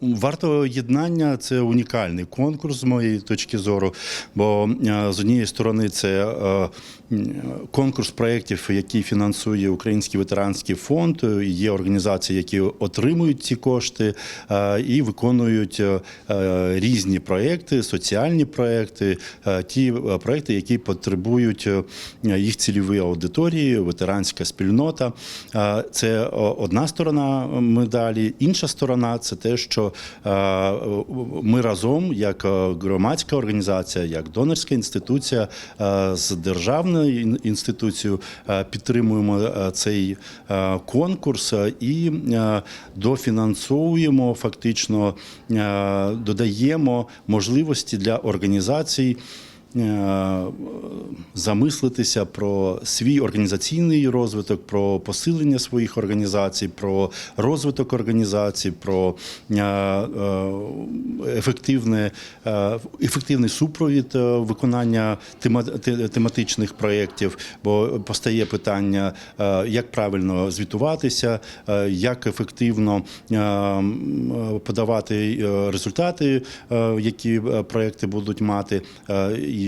Варто єднання це унікальний конкурс з моєї точки зору. Бо е, з однієї сторони це е, конкурс проєктів, який фінансує Український ветеранський фонд. Є організації, які отримують ці кошти е, і виконують різні проєкти, соціальні проєкти, е, ті проєкти, які потребують їх цільові аудиторії, ветеранська спільнота. Це одна сторона медалі. Інша сторона це те, що е, ми разом, як е, громадська організація, як донорська інституція е, з державною інституцією підтримуємо цей конкурс і дофінансовуємо фактично, додаємо можливості для організацій. Е, Замислитися про свій організаційний розвиток, про посилення своїх організацій, про розвиток організацій, про е, е, ефективне, ефективний супровід виконання тема- тематичних проєктів, бо постає питання, як правильно звітуватися, як ефективно подавати результати, які проєкти будуть мати,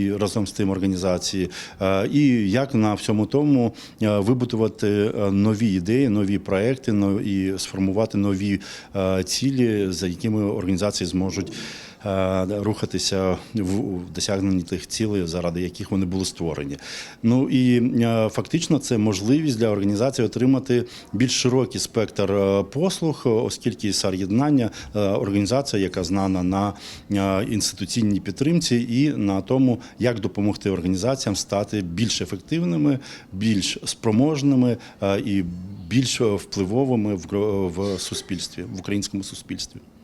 разом з тим організації, е, і як на всьому тому е, вибудувати е, нові ідеї, нові проекти, і сформувати нові цілі, за якими організації зможуть. Е, Рухатися в досягненні тих цілей, заради яких вони були створені. Ну і е, фактично це можливість для організації отримати більш широкий спектр е, послуг, оскільки САР єднання е, організація, яка знана на інституційній підтримці і на тому, як допомогти організаціям стати більш ефективними, більш спроможними і більш впливовими в суспільстві, в українському суспільстві.